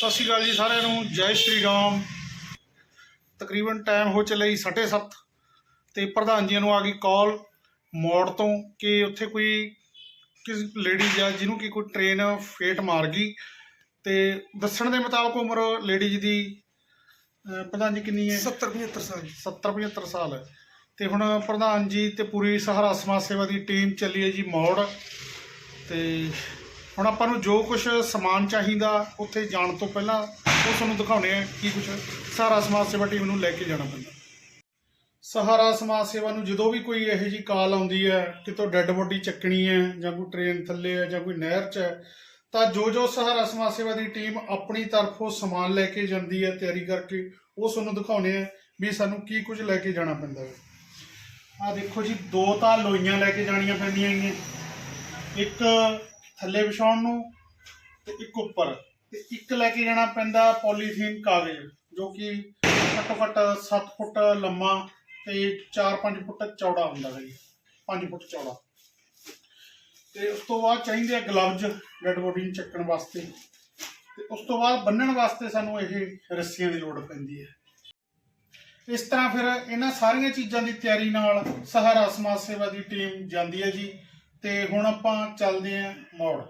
ਸਤਿ ਸ਼੍ਰੀ ਅਕਾਲ ਜੀ ਸਾਰਿਆਂ ਨੂੰ ਜੈ ਸ਼੍ਰੀ ਰਾਮ। ਤਕਰੀਬਨ ਟਾਈਮ ਹੋ ਚੱਲਿਆ ਜੀ 7:30 ਤੇ ਪ੍ਰਧਾਨ ਜੀ ਨੂੰ ਆ ਗਈ ਕਾਲ ਮੋੜ ਤੋਂ ਕਿ ਉੱਥੇ ਕੋਈ ਕਿਸ ਲੇਡੀ ਆ ਜਿਹਨੂੰ ਕਿ ਕੋਈ ਟ੍ਰੇਨ ਫੇਟ ਮਾਰ ਗਈ ਤੇ ਦੱਸਣ ਦੇ ਮੁਤਾਬਕ ਉਮਰ ਲੇਡੀਜ਼ ਦੀ ਅਹ ਪ੍ਰਧਾਨ ਜੀ ਕਿੰਨੀ ਹੈ? 70 75 ਸਾਲ 70 75 ਸਾਲ। ਹੈ ਤੇ ਹੁਣ ਪ੍ਰਧਾਨ ਜੀ ਤੇ ਪੂਰੀ ਸਹਾਰਾ ਸਮਾਜ ਸੇਵਾ ਦੀ ਟੀਮ ਚੱਲੀ ਹੈ ਜੀ ਮੌੜ ਤੇ ਹੁਣ ਆਪਾਂ ਨੂੰ ਜੋ ਕੁਝ ਸਮਾਨ ਚਾਹੀਦਾ ਉੱਥੇ ਜਾਣ ਤੋਂ ਪਹਿਲਾਂ ਉਹ ਤੁਹਾਨੂੰ ਦਿਖਾਉਣੇ ਆ ਕੀ ਕੁਝ ਸਹਾਰਾ ਸਮਾਜ ਸੇਵਾ ਟੀਮ ਨੂੰ ਲੈ ਕੇ ਜਾਣਾ ਪੈਂਦਾ। ਸਹਾਰਾ ਸਮਾਜ ਸੇਵਾ ਨੂੰ ਜਦੋਂ ਵੀ ਕੋਈ ਇਹੋ ਜੀ ਕਾਲ ਆਉਂਦੀ ਹੈ, ਕਿਤੋਂ ਡੈੱਡ ਬੋਡੀ ਚੱਕਣੀ ਹੈ ਜਾਂ ਕੋਈ ਟ੍ਰੇਨ ਥੱਲੇ ਹੈ ਜਾਂ ਕੋਈ ਨਹਿਰ 'ਚ ਹੈ, ਤਾਂ ਜੋ ਜੋ ਸਹਾਰਾ ਸਮਾਜ ਸੇਵਾ ਦੀ ਟੀਮ ਆਪਣੀ ਤਰਫੋਂ ਸਮਾਨ ਲੈ ਕੇ ਜਾਂਦੀ ਹੈ ਤਿਆਰੀ ਕਰਕੇ, ਉਹ ਤੁਹਾਨੂੰ ਦਿਖਾਉਣੇ ਆ ਵੀ ਸਾਨੂੰ ਕੀ ਕੁਝ ਲੈ ਕੇ ਜਾਣਾ ਪੈਂਦਾ ਹੈ। ਆ ਦੇਖੋ ਜੀ, ਦੋ ਤਾਂ ਲੋਈਆਂ ਲੈ ਕੇ ਜਾਣੀਆਂ ਪੈਂਦੀਆਂ ਹੈਗੀਆਂ ਇੱਕ ਥੱਲੇ ਵਿਛਾਉਣ ਨੂੰ ਤੇ ਇੱਕ ਉੱਪਰ ਤੇ ਇੱਕ ਲੈ ਕੇ ਜਾਣਾ ਪੈਂਦਾ ਪੋਲੀਥੀਨ ਕਾਗਜ਼, ਜੋ ਕਿ ਘੱਟੋ ਘੱਟ 7 ਫੁੱਟ ਲੰਮਾ ਤੇ 4-5 ਫੁੱਟ ਚੌੜਾ ਹੁੰਦਾ ਹੈ ਜੀ 5 ਫੁੱਟ ਚੌੜਾ। ਤੇ ਉਸ ਤੋਂ ਬਾਅਦ ਚਾਹੀਦੇ ਆ ਗਲਵਜ਼, ਡੈਡ ਬੋਡੀ ਨੂੰ ਚੱਕਣ ਵਾਸਤੇ। ਤੇ ਉਸ ਤੋਂ ਬਾਅਦ ਬੰਨਣ ਵਾਸਤੇ ਸਾਨੂੰ ਇਹ ਰੱਸੀਆਂ ਦੀ ਲੋੜ ਪੈਂਦੀ ਹੈ। ਇਸ ਤਰ੍ਹਾਂ ਫਿਰ ਇਹਨਾਂ ਸਾਰੀਆਂ ਚੀਜ਼ਾਂ ਦੀ ਤਿਆਰੀ ਨਾਲ ਸਹਾਰਾ ਸਮਾਜ ਸੇਵਾ ਦੀ ਟੀਮ ਜਾਂਦੀ ਹੈ ਜੀ। ਤੇ ਹੁਣ ਆਪਾਂ ਚੱਲਦੇ ਆਂ ਮੋੜ।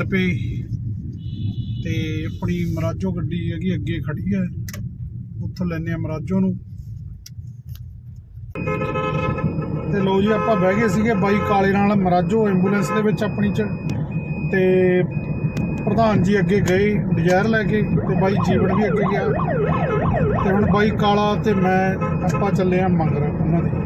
ਚੱਲ ਪਏ। ਤੇ ਆਪਣੀ ਮਰਾਜੋ ਗੱਡੀ ਹੈਗੀ, ਅੱਗੇ ਖੜੀ ਹੈ। ਉੱਥੋਂ ਲੈਨੇ ਆ ਮਰਾਜੋ ਨੂੰ। ਤੇ ਲੋ ਜੀ, ਆਪਾਂ ਬਹਿ ਗਏ ਸੀਗੇ ਬਾਈ ਕਾਲੇ ਨਾਲ ਮਰਾਜੋ ਐਂਬੂਲੈਂਸ ਦੇ ਵਿੱਚ ਆਪਣੀ ਚ। ਤੇ ਪ੍ਰਧਾਨ ਜੀ ਅੱਗੇ ਗਏ ਡਿਜ਼ਾਇਰ ਲੈ ਕੇ, ਤੇ ਬਾਈ ਜੀਵਨ ਵੀ ਅੱਗੇ ਗਿਆ। ਤੇ ਹੁਣ ਬਾਈ ਕਾਲਾ ਤੇ ਮੈਂ, ਆਪਾਂ ਚੱਲੇ ਆ ਮੰਗਰ, ਉਹਨਾਂ ਦੇ।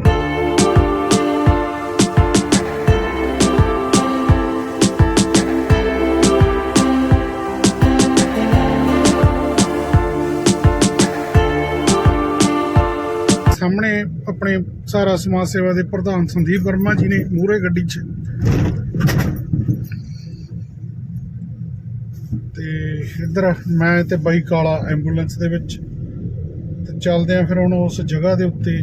ਸਾਹਮਣੇ ਆਪਣੇ ਸਾਰਾ ਸਮਾਜ ਸੇਵਾ ਦੇ ਪ੍ਰਧਾਨ ਸੰਦੀਪ ਵਰਮਾ ਜੀ ਨੇ ਮੂਰੇ ਗੱਡੀ 'ਚ। ਤੇ ਇੱਧਰ ਮੈਂ ਤੇ ਬਾਈ ਕਾਲਾ ਐਂਬੂਲੈਂਸ ਦੇ ਵਿੱਚ। ਤੇ ਚੱਲਦੇ ਆ ਫਿਰ ਹੁਣ ਉਸ ਜਗ੍ਹਾ ਦੇ ਉੱਤੇ,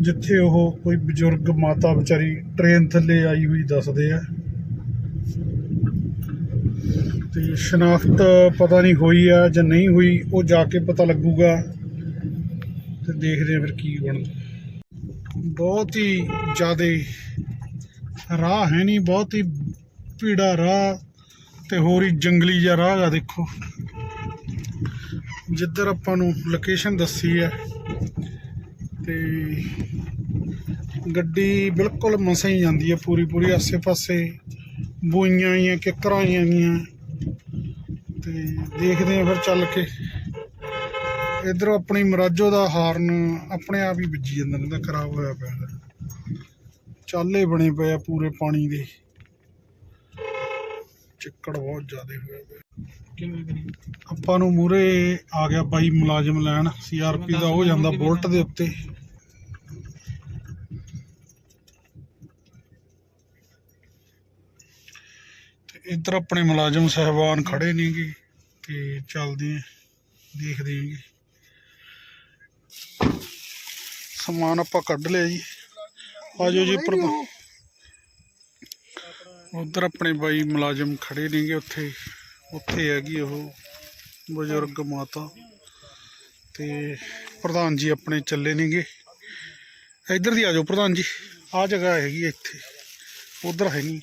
ਜਿੱਥੇ ਉਹ ਕੋਈ ਬਜ਼ੁਰਗ ਮਾਤਾ ਵਿਚਾਰੀ ਟ੍ਰੇਨ ਥੱਲੇ ਆਈ ਹੋਈ ਦੱਸਦੇ ਆ। ਤੇ ਸ਼ਨਾਖਤ ਪਤਾ ਨਹੀਂ ਹੋਈ ਆ ਜਾਂ ਨਹੀਂ ਹੋਈ, ਉਹ ਜਾ ਕੇ ਪਤਾ ਲੱਗੂਗਾ। ਤੇ ਦੇਖਦੇ ਆ ਫਿਰ ਕੀ ਬਣਦਾ ਬਹੁਤ ਹੀ ਜ਼ਿਆਦਾ ਰਾਹ ਹੈ ਨਹੀਂ, ਬਹੁਤ ਹੀ ਭੀੜਾ ਰਾਹ ਤੇ ਹੋਰ ਹੀ ਜੰਗਲੀ ਜਿਹਾ ਰਾਹ ਆ ਦੇਖੋ। ਜਿੱਧਰ ਆਪਾਂ ਨੂੰ ਲੋਕੇਸ਼ਨ ਦੱਸੀ ਹੈ ਤੇ ਗੱਡੀ ਬਿਲਕੁਲ ਮਸਾਂ ਹੀ ਜਾਂਦੀ ਹੈ ਪੂਰੀ ਪੂਰੀ ਆਸੇ-ਪਾਸੇ ਬੂਈਆਂ ਆਈਆਂ, ਕਿੱਕਰਾਂ ਆਈਆਂ ਤੇ ਦੇਖਦੇ ਆ ਫਿਰ ਚੱਲ ਕੇ। ਇਧਰ ਆਪਣੀ ਮਰਾਜੋ ਦਾ ਹਾਰਨ ਆਪਣੇ ਆਪ ਹੀ ਵੱਜੀ ਜਾਂਦਾ ਤਾਂ ਖਰਾਬ ਹੋਇਆ ਪਿਆ। ਚਾਲੇ ਬਣੇ ਪਏ ਆ ਪੂਰੇ ਪਾਣੀ ਦੇ। ਚਿੱਕੜ ਬਹੁਤ ਜ਼ਿਆਦਾ ਹੋਇਆ ਪਿਆ। ਕਿਵੇਂ ਆਪਾਂ ਨੂੰ ਮੂਰੇ ਆ ਗਿਆ ਬਾਈ ਮੁਲਾਜ਼ਮ ਲੈਣ ਸੀਆਰਪੀ ਦਾ ਹੋ ਜਾਂਦਾ ਬੁਲਟ ਦੇ ਉੱਤੇ। ਤੇ ਇੱਧਰ ਆਪਣੇ ਮੁਲਾਜ਼ਮ ਸਹਿਬਾਨ ਖੜੇ ਨੇਗੇ ਤੇ ਚੱਲਦੇ ਆ ਦੇਖਦੇ ਆਂਗੇ ਸਮਾਨ ਆਪਾਂ ਕੱਢ ਲਿਆ ਜੀ। ਆਜੋ ਜੀ, ਪ੍ਰਧਾਨ। ਉਧਰ ਆਪਣੇ ਬਾਈ ਮੁਲਾਜ਼ਮ ਖੜੇ ਨੇਗੇ ਉੱਥੇ। ਉੱਥੇ ਹੈਗੀ ਉਹ ਬਜ਼ੁਰਗ ਮਾਤਾ। ਤੇ ਪ੍ਰਧਾਨ ਜੀ ਆਪਣੇ ਚੱਲੇ ਨੇਗੇ। ਇੱਧਰ ਦੀ ਆਜੋ ਪ੍ਰਧਾਨ ਜੀ। ਆ ਜਗ੍ਹਾ ਹੈਗੀ ਹੈ ਇੱਥੇ। ਉਧਰ ਹੈ ਨਹੀਂ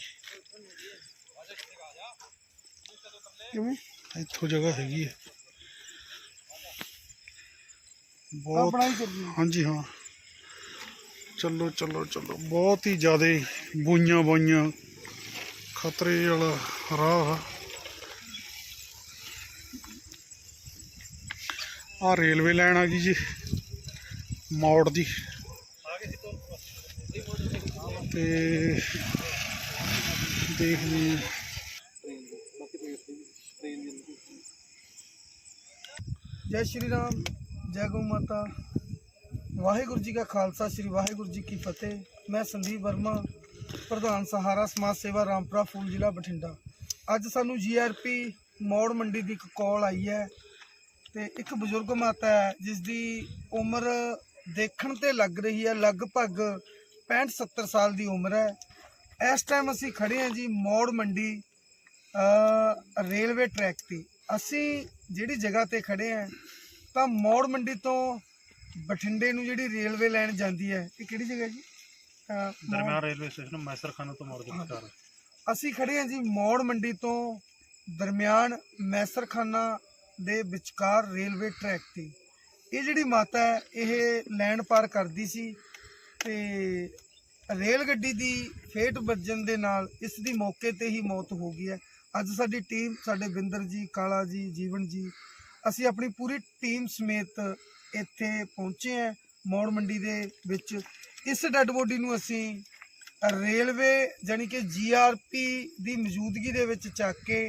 ਕਿਵੇਂ? ਇੱਥੋਂ ਜਗ੍ਹਾ ਹੈਗੀ ਹੈ ਬਹੁਤ ਆਪਣਾ ਹੀ ਕਰੀਏ ਹਾਂਜੀ ਹਾਂ। ਚੱਲੋ ਚੱਲੋ ਚੱਲੋ। ਬਹੁਤ ਹੀ ਜ਼ਿਆਦਾ ਬੂਈਆਂ ਬਾਈਆਂ। ਖਤਰੇ ਵਾਲਾ ਰਾਹ। ਆ ਰੇਲਵੇ ਲਾਈਨ ਆ ਗਈ ਜੀ। ਮੌੜ ਦੀ। ਤੇ ਦੇਖ ਲਈ ਜੈ ਸ਼੍ਰੀ ਰਾਮ। ਜੈ ਗਊ ਮਾਤਾ। ਵਾਹਿਗੁਰੂ ਜੀ ਕਾ ਖਾਲਸਾ, ਸ਼੍ਰੀ ਵਾਹਿਗੁਰੂ ਜੀ ਕੀ ਫਤਿਹ। ਮੈਂ ਸੰਦੀਪ ਵਰਮਾ, ਪ੍ਰਧਾਨ ਸਹਾਰਾ ਸਮਾਜ ਸੇਵਾ ਰਾਮਪੁਰਾ, ਫੂਲ ਜ਼ਿਲ੍ਹਾ ਬਠਿੰਡਾ। ਅੱਜ ਸਾਨੂੰ ਜੀਆਰਪੀ ਮੌੜ ਮੰਡੀ ਦੀ ਇੱਕ ਕਾਲ ਆਈ ਹੈ ਤੇ ਇੱਕ ਬਜ਼ੁਰਗ ਮਾਤਾ ਹੈ ਜਿਸ ਦੀ ਉਮਰ ਦੇਖਣ ਤੇ ਲੱਗ ਰਹੀ ਹੈ, ਲਗਭਗ 65 70 ਸਾਲ ਦੀ ਉਮਰ ਹੈ। ਇਸ ਟਾਈਮ ਅਸੀਂ ਖੜੇ ਹਾਂ ਜੀ ਮੌੜ ਮੰਡੀ ਰੇਲਵੇ ਟਰੈਕ ਤੇ। ਅਸੀਂ ਜਿਹੜੀ ਜਗ੍ਹਾ ਤੇ ਖੜੇ ਹਾਂ ਤਾਂ ਮੌੜ ਮੰਡੀ ਤੋਂ ਬਠਿੰਡੇ ਨੂੰ ਜਿਹੜੀ ਰੇਲਵੇ ਲਾਈਨ ਜਾਂਦੀ ਹੈ ਇਹ ਕਿਹੜੀ ਜਗ੍ਹਾ ਜੀ? ਮੌੜ- ਦਰਮਿਆਨ ਰੇਲਵੇ ਸਟੇਸ਼ਨ ਮੈਸਰਖਾਨਾ ਤੋਂ ਮੋੜ ਦੇ ਵਿਚਕਾਰ। ਅਸੀਂ ਖੜੇ ਹਾਂ ਜੀ ਮੌੜ ਮੰਡੀ ਤੋਂ ਦਰਮਿਆਨ ਮੈਸਰਖਾਨਾ ਦੇ ਵਿਚਕਾਰ ਰੇਲਵੇ ਟਰੈਕ ਤੇ। ਇਹ ਜਿਹੜੀ ਮਾਤਾ ਹੈ ਇਹ ਲੈਂਡ ਪਾਰ ਕਰਦੀ ਸੀ ਤੇ ਰੇਲ ਗੱਡੀ ਦੀ ਫੇਟ ਵੱਜਣ ਦੇ ਨਾਲ ਇਸ ਦੀ ਮੌਕੇ ਤੇ ਹੀ ਮੌਤ ਹੋ ਗਈ ਹੈ। ਅੱਜ ਸਾਡੀ ਟੀਮ ਸਾਡੇ ਬਿੰਦਰ ਜੀ ਕਾਲਾ ਜੀ ਜੀਵਨ ਜੀ ਅਸੀਂ ਆਪਣੀ ਪੂਰੀ ਟੀਮ ਸਮੇਤ ਇੱਥੇ ਪਹੁੰਚੇ ਹਾਂ ਮੌੜ ਮੰਡੀ ਦੇ ਵਿੱਚ। ਇਸ ਡੈੱਡ ਬੋਡੀ ਨੂੰ ਅਸੀਂ ਰੇਲਵੇ ਜਾਨੀ ਕਿ ਜੀਆਰਪੀ ਦੀ ਮੌਜੂਦਗੀ ਦੇ ਵਿੱਚ ਚੱਕ ਕੇ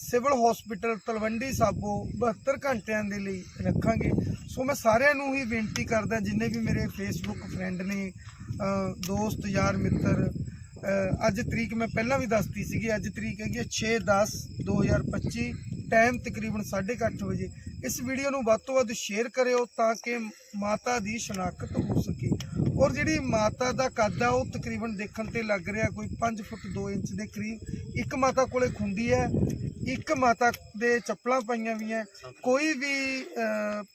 ਸਿਵਲ ਹਸਪੀਟਲ ਤਲਵੰਡੀ ਸਾਬੋ 72 ਘੰਟਿਆਂ ਦੇ ਲਈ ਰੱਖਾਂਗੇ। ਸੋ ਮੈਂ ਸਾਰਿਆਂ ਨੂੰ ਹੀ ਬੇਨਤੀ ਕਰਦਾ, ਜਿੰਨੇ ਵੀ ਮੇਰੇ ਫੇਸਬੁੱਕ ਫਰੈਂਡ ਨੇ ਦੋਸਤ, ਯਾਰ, ਮਿੱਤਰ ਅੱਜ ਤਰੀਕ ਮੈਂ ਪਹਿਲਾਂ ਵੀ ਦੱਸਤੀ ਸੀਗੀ, ਅੱਜ ਤਰੀਕ ਹੈਗੀ 6/10/2025 ਟਾਈਮ ਤਕਰੀਬਨ 8:30 ਵਜੇ। ਇਸ ਵੀਡੀਓ ਨੂੰ ਵੱਧ ਤੋਂ ਵੱਧ ਸ਼ੇਅਰ ਕਰਿਓ ਤਾਂ ਕਿ ਮਾਤਾ ਦੀ ਸ਼ਨਾਖਤ ਹੋ ਸਕੇ। ਔਰ ਜਿਹੜੀ ਮਾਤਾ ਦਾ ਕੱਦ ਆ ਉਹ ਤਕਰੀਬਨ ਦੇਖਣ ਤੇ ਲੱਗ ਰਿਹਾ ਕੋਈ 5 ਫੁੱਟ 2 ਇੰਚ ਦੇ ਕਰੀਬ। ਇੱਕ ਮਾਤਾ ਕੋਲੇ ਖੁੰਡੀ ਹੈ ਇੱਕ ਮਾਤਾ ਦੇ ਚੱਪਲਾਂ ਪਾਈਆਂ ਵੀ ਹੈ ਕੋਈ ਵੀ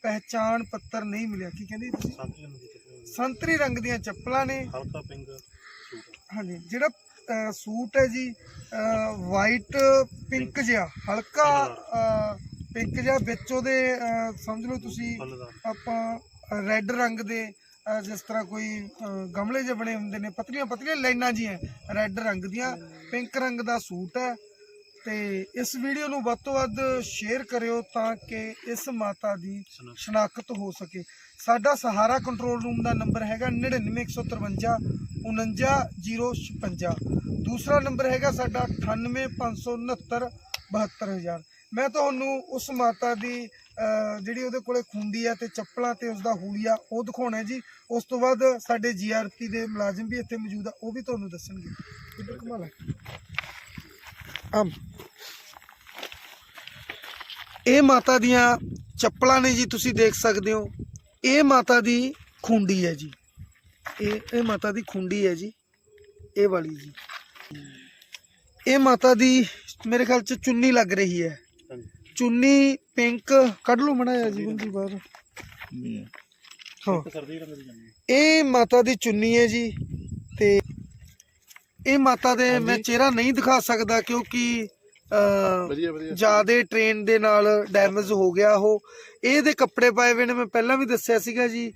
ਪਹਿਚਾਣ ਪੱਤਰ ਨਹੀਂ ਮਿਲਿਆ। ਕੀ ਕਹਿੰਦੀ ਸੰਤਰੀ ਰੰਗ ਦੀਆਂ ਚੱਪਲਾਂ ਨੇ। ਹਲਕਾ ਪਿੰਗ ਸੂਟ। ਹਾਂਜੀ ਜਿਹੜਾ ਸੂਟ ਹੈ ਜੀ ਵਾਈਟ ਪਿੰਕ ਜਿਹਾ ਹਲਕਾ ਪਿੰਕ ਜਿਹਾ ਵਿੱਚ ਉਹਦੇ ਸਮਝ ਲਓ ਤੁਸੀਂ ਆਪਾਂ ਰੈੱਡ ਰੰਗ ਦੇ ਜਿਸ ਤਰ੍ਹਾਂ ਕੋਈ ਗਮਲੇ ਜਿਹੇ ਬਣੇ ਹੁੰਦੇ ਨੇ ਪਤਲੀਆਂ ਪਤਲੀਆਂ ਲਾਈਨਾਂ ਜੀਆਂ ਰੈੱਡ ਰੰਗ ਦੀਆਂ ਪਿੰਕ ਰੰਗ ਦਾ ਸੂਟ ਹੈ ਤੇ ਇਸ ਵੀਡੀਓ ਨੂੰ ਵੱਧ ਤੋਂ ਵੱਧ ਸ਼ੇਅਰ ਕਰਿਓ ਤਾਂ ਕਿ ਇਸ ਮਾਤਾ ਦੀ ਸ਼ਨਾਖਤ। ਹੋ ਸਕੇ। ਸਾਡਾ ਸਹਾਰਾ ਕੰਟਰੋਲ ਰੂਮ ਦਾ ਨੰਬਰ ਹੈਗਾ 99153 49056 ਦੂਸਰਾ ਨੰਬਰ ਹੈਗਾ ਸਾਡਾ 98569 72000 ਮੈਂ ਤੁਹਾਨੂੰ ਉਸ ਮਾਤਾ ਦੀ ਜਿਹੜੀ ਉਹਦੇ ਕੋਲੇ ਖੁੰਡੀ ਆ ਤੇ ਚੱਪਲਾਂ ਤੇ ਉਸਦਾ ਹੂਲੀਆ ਉਹ ਦਿਖਾਉਣਾ ਹੈ ਜੀ। ਉਸ ਤੋਂ ਬਾਅਦ ਸਾਡੇ ਜੀਆਰਪੀ ਦੇ ਮੁਲਾਜ਼ਮ ਵੀ ਇੱਥੇ ਮੌਜੂਦ ਆ ਉਹ ਵੀ ਤੁਹਾਨੂੰ ਦੱਸਣਗੇ। ਕਿੱਧਰ ਘੁਮਾ ਲੈ ਇਹ ਮਾਤਾ ਦੀਆਂ ਚੱਪਲਾਂ ਨੇ ਜੀ ਤੁਸੀਂ ਦੇਖ ਸਕਦੇ ਹੋ। ਇਹ ਮਾਤਾ ਦੀ ਖੁੰਡੀ ਹੈ ਜੀ। ਇਹ ਇਹ ਮਾਤਾ ਦੀ ਖੁੰਡੀ ਹੈ ਜੀ। ਇਹ ਵਾਲੀ ਜੀ। ਇਹ ਮਾਤਾ ਦੀ ਮੇਰੇ ਖਿਆਲ ਚ ਚੁੰਨੀ ਲੱਗ ਰਹੀ ਹੈ। ਚੁੰਨੀ ਪਿੰਕ ਕੱਢ ਲਓ ਜੀਵਨ ਜੀ ਬਾਹਰ। ਹਾਂ। ਇਹ ਮਾਤਾ ਦੀ ਚੁੰਨੀ ਹੈ ਜੀ ਤੇ ਇਹ ਮਾਤਾ ਦੇ ਮੈਂ ਚਿਹਰਾ ਨਹੀਂ ਦਿਖਾ ਸਕਦਾ ਕਿਉਂਕਿ ਜਿਆਦੇ ਟ੍ਰੇਨ ਦੇ ਨਾਲ ਡੈਮੇਜ ਹੋ ਗਿਆ ਉਹ। ਇਹਦੇ ਕੱਪੜੇ ਪਾਏ ਹੋਏ ਨੇ ਮੈਂ ਪਹਿਲਾਂ ਵੀ ਦੱਸਿਆ ਸੀਗਾ ਜੀ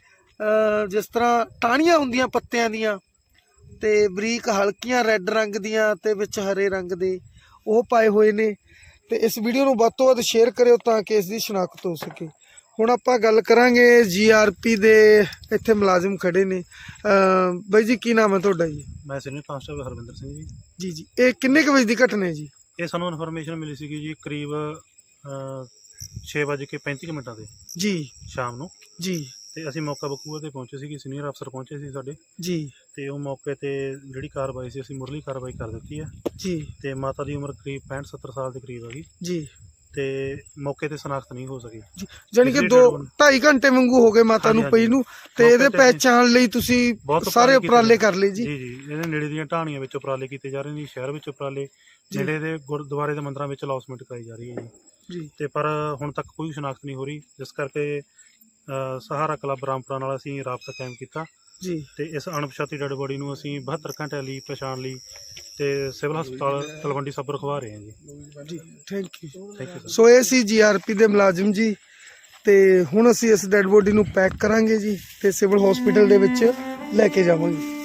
ਜਿਸ ਤਰ੍ਹਾਂ ਟਾਹਣੀਆਂ ਹੁੰਦੀਆਂ ਪੱਤਿਆਂ ਦੀਆਂ ਤੇ ਬਰੀਕ ਹਲਕੀਆਂ ਰੈੱਡ ਰੰਗ ਦੀਆਂ ਤੇ ਵਿੱਚ ਹਰੇ ਰੰਗ ਦੇ ਉਹ ਪਾਏ ਹੋਏ ਨੇ। ਤੇ ਇਸ ਵੀਡੀਓ ਨੂੰ ਵੱਧ ਤੋਂ ਵੱਧ ਸ਼ੇਅਰ ਕਰਿਓ ਤਾਂ ਕਿ ਇਸ ਦੀ ਸ਼ਨਾਖਤ ਹੋ ਸਕੇ। ਹੁਣ ਆਪਾਂ ਗੱਲ ਕਰਾਂਗੇ ਜੀਆਰਪੀ ਦੇ ਇੱਥੇ ਮੁਲਾਜ਼ਮ ਖੜੇ ਨੇ। ਬਾਈ ਜੀ ਕੀ ਨਾਮ ਹੈ ਤੁਹਾਡਾ ਜੀ? ਮੈਂ ਸੀਨੀਅਰ ਕਾਂਸਟੇਬਲ ਹਰਵਿੰਦਰ ਸਿੰਘ ਜੀ। ਜੀ ਜੀ। ਇਹ ਕਿੰਨੇ ਕੁ ਵਜੇ ਦੀ ਘਟਨਾ ਹੈ ਜੀ? ਇਹ ਸਾਨੂੰ ਇਨਫੋਰਮੇਸ਼ਨ ਮਿਲੀ ਸੀਗੀ ਜੀ ਕਰੀਬ 6:35 ਮਿੰਟਾਂ ਤੇ ਜੀ। ਸ਼ਾਮ ਨੂੰ। ਜੀ। ਤੇ ਅਸੀਂ ਮੌਕਾ ਬਕੂਆ ਤੇ ਪਹੁੰਚੇ ਸੀਗੇ ਸੀਨੀਅਰ ਅਫਸਰ ਪਹੁੰਚੇ ਸੀ ਸਾਡੇ। ਜੀ। ਤੇ ਉਹ ਮੌਕੇ ਤੇ ਜਿਹੜੀ ਕਾਰਵਾਈ ਸੀ ਅਸੀਂ ਮੁਰਲੀ ਕਾਰਵਾਈ ਕਰ ਦਿੱਤੀ ਹੈ। ਜੀ। ਤੇ ਮਾਤਾ ਦੀ ਉਮਰ ਕਰੀਬ 65 70 ਸਾਲ ਦੇ ਕਰੀਬ ਹੈਗੀ ਜੀ। ਤੇ ਮੌਕੇ ਤੇ ਸ਼ਨਾਖਤ ਨਹੀਂ ਹੋ ਸਕੀ। ਜਾਣੀ ਕਿ ਪਿਛਲੇ 2 ਡੇਢ ਘੰਟੇ- 2.5 ਘੰਟੇ ਵਾਂਗੂ ਹੋ ਗਏ ਮਾਤਾ ਨੂੰ ਪਈ ਨੂੰ ਤੇ ਇਹਦੇ ਪਹਿਚਾਣ ਲਈ ਤੁਸੀਂ ਸਾਰੇ ਉਪਰਾਲੇ। ਕਰ ਲਏ ਜੀ। ਜੀ ਜੀ ਇਹਦੇ ਨੇੜੇ ਦੀਆਂ ਢਾਣੀਆਂ ਵਿੱਚ ਉਪਰਾਲੇ ਕੀਤੇ ਜਾ ਰਹੇ ਨੇ ਸ਼ਹਿਰ ਵਿੱਚ ਉਪਰਾਲੇ। ਨੇੜੇ ਦੇ ਗੁਰਦੁਆਰੇ ਦੇ ਮੰਦਰਾਂ ਵਿੱਚ ਅਨਾਉਂਸਮੈਂਟ ਕਰਾਈ ਜਾ ਰਹੀ ਹੈ ਜੀ। ਤੇ ਪਰ ਹੁਣ ਤੱਕ ਕੋਈ ਸ਼ਨਾਖਤ ਨਹੀਂ ਹੋ ਰਹੀ ਜਿਸ ਕਰਕੇ ਸਹਾਰਾ ਕਲੱਬ ਰਾਮਪੁਰਾ ਨਾਲ ਅਸੀਂ ਰਾਬਤਾ ਕਾਇਮ ਕੀਤਾ। ਜੀ। ਤੇ ਇਸ ਅਣਪਛਾਤੀ ਡੈਡ ਬੋਡੀ ਨੂੰ ਅਸੀਂ 72 ਘੰਟਿਆਂ ਲਈ ਪਛਾਣ ਲਈ ਤੇ ਸਿਵਲ ਹਸਪਤਾਲ ਤਲਵੰਡੀ ਸਾਬੋ ਰਖਵਾ ਰਹੇ ਹਾਂ ਜੀ। ਜੀ thank you thank you so ਇਹ ਸੀ ਜੀਆਰਪੀ ਦੇ ਮੁਲਾਜ਼ਮ ਜੀ ਤੇ ਹੁਣ ਅਸੀਂ ਇਸ ਡੈੱਡ ਬੋਡੀ ਨੂੰ ਪੈਕ ਕਰਾਂਗੇ ਜੀ ਤੇ ਸਿਵਲ ਹਸਪੀਟਲ ਦੇ ਵਿੱਚ ਲੈ ਕੇ ਜਾਵਾਂਗੇ।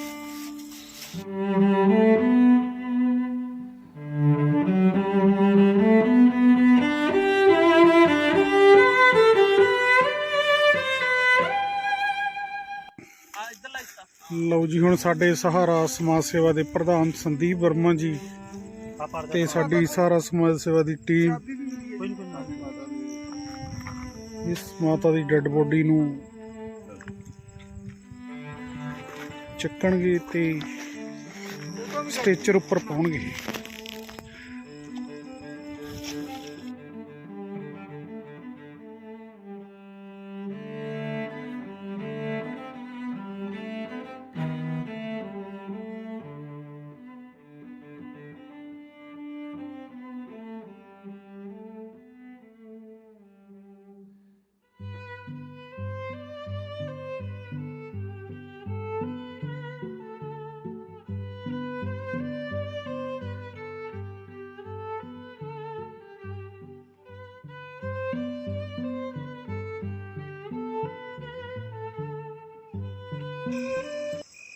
ਜੀ, ਹੁਣ ਸਾਡੇ ਸਹਾਰਾ ਸਮਾਜ ਸੇਵਾ ਦੇ ਪ੍ਰਧਾਨ ਸੰਦੀਪ ਵਰਮਾ ਜੀ ਤੇ ਸਾਡੀ ਸਹਾਰਾ ਸਮਾਜ ਸੇਵਾ ਦੀ ਟੀਮ ਇਸ ਮਾਤਾ ਦੀ ਡੈੱਡ ਬੋਡੀ ਨੂੰ ਚੱਕਣਗੇ ਤੇ ਸਟੇਚਰ ਉੱਪਰ ਪਾਉਣਗੇ।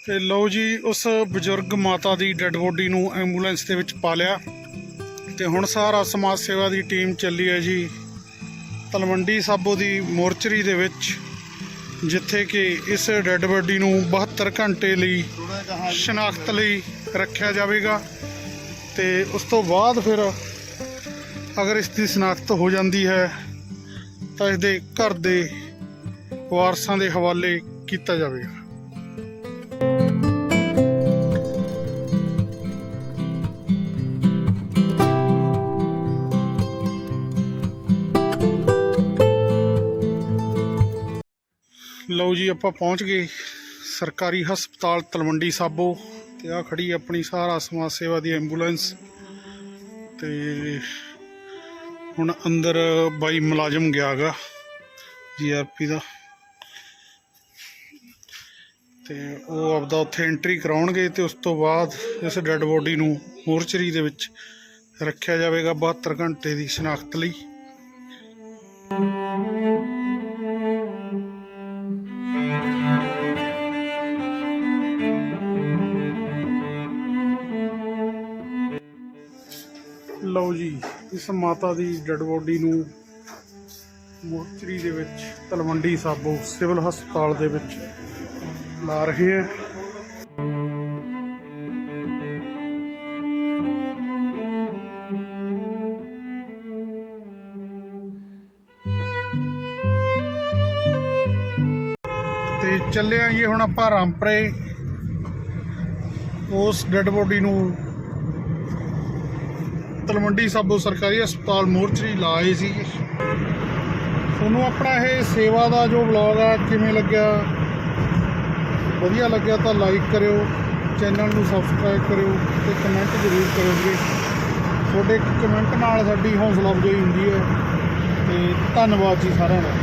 ਤੇ ਲਓ ਜੀ, ਉਸ ਬਜ਼ੁਰਗ ਮਾਤਾ ਦੀ ਡੈੱਡ ਬੋਡੀ ਨੂੰ ਐਂਬੂਲੈਂਸ ਦੇ ਵਿੱਚ ਪਾ ਲਿਆ। ਤੇ ਹੁਣ ਸਾਰਾ ਸਮਾਜ ਸੇਵਾ ਦੀ ਟੀਮ ਚੱਲੀ ਹੈ ਜੀ, ਤਲਵੰਡੀ ਸਾਬੋ ਦੀ ਮੋਰਚਰੀ ਦੇ ਵਿੱਚ, ਜਿੱਥੇ ਕਿ ਇਸ ਡੈੱਡ ਬੋਡੀ ਨੂੰ 72 ਘੰਟੇ ਲਈ ਸ਼ਨਾਖਤ ਲਈ ਰੱਖਿਆ ਜਾਵੇਗਾ। ਤੇ ਉਸ ਤੋਂ ਬਾਅਦ ਫਿਰ ਅਗਰ ਇਸ ਦੀ ਸ਼ਨਾਖਤ ਹੋ ਜਾਂਦੀ ਹੈ, ਤਾਂ ਇਸ ਦੇ ਘਰ ਦੇ ਵਾਰਸਾਂ ਦੇ ਹਵਾਲੇ ਕੀਤਾ ਜਾਵੇਗਾ। ਲਓ ਜੀ, ਆਪਾਂ ਪਹੁੰਚ ਗਏ ਸਰਕਾਰੀ ਹਸਪਤਾਲ ਤਲਵੰਡੀ ਸਾਬੋ ਤੇ ਆ ਖੜੀ ਆਪਣੀ ਸਾਰਾ ਸਮਾਜ ਸੇਵਾ ਦੀ ਐਂਬੂਲੈਂਸ। ਤੇ ਹੁਣ ਅੰਦਰ ਬਾਈ ਮੁਲਾਜ਼ਮ ਗਿਆਗਾ ਜੀਆਰਪੀ ਦਾ। ਤੇ ਉਹ ਆਪਦਾ ਉੱਥੇ ਐਂਟਰੀ ਕਰਾਉਣਗੇ ਤੇ ਉਸ ਤੋਂ ਬਾਅਦ ਇਸ ਡੈੱਡ ਬੋਡੀ ਨੂੰ ਮੋਰਚਰੀ ਦੇ ਵਿੱਚ ਰੱਖਿਆ ਜਾਵੇਗਾ 72 ਘੰਟੇ ਦੀ ਸ਼ਨਾਖਤ ਲਈ। ਇਸ ਮਾਤਾ ਦੀ ਡੈੱਡ ਬੋਡੀ ਨੂੰ ਮੋਰਚਰੀ ਦੇ ਵਿੱਚ ਤਲਵੰਡੀ ਸਾਬੋ ਸਿਵਲ ਹਸਪਤਾਲ ਦੇ ਵਿੱਚ ਲਾ ਰਹੇ ਹੈ। ਤੇ ਚੱਲੇ ਆਈਏ ਹੁਣ ਆਪਾਂ ਰਾਮਪਰੇ। ਉਸ ਡੈੱਡ ਬੋਡੀ ਨੂੰ ਤਲਵੰਡੀ ਸਾਬੋ ਸਰਕਾਰੀ ਹਸਪਤਾਲ ਮੋਰਚਰੀ ਲਾਏ ਸੀ। ਤੁਹਾਨੂੰ ਆਪਣਾ ਇਹ ਸੇਵਾ ਦਾ ਜੋ ਵਲੌਗ ਆ, ਕਿਵੇਂ ਲੱਗਿਆ? ਵਧੀਆ ਲੱਗਿਆ ਤਾਂ ਲਾਈਕ ਕਰਿਓ ਚੈਨਲ ਨੂੰ ਸਬਸਕ੍ਰਾਈਬ ਕਰਿਓ ਤੇ ਕਮੈਂਟ ਜ਼ਰੂਰ ਕਰਿਓਗੇ ਤੁਹਾਡੇ ਕਮੈਂਟ ਨਾਲ ਸਾਡੀ ਹੌਸਲਾ ਅਫਜ਼ਾਈ ਹੁੰਦੀ ਹੈ ਤੇ ਧੰਨਵਾਦ ਜੀ ਸਾਰਿਆਂ ਦਾ।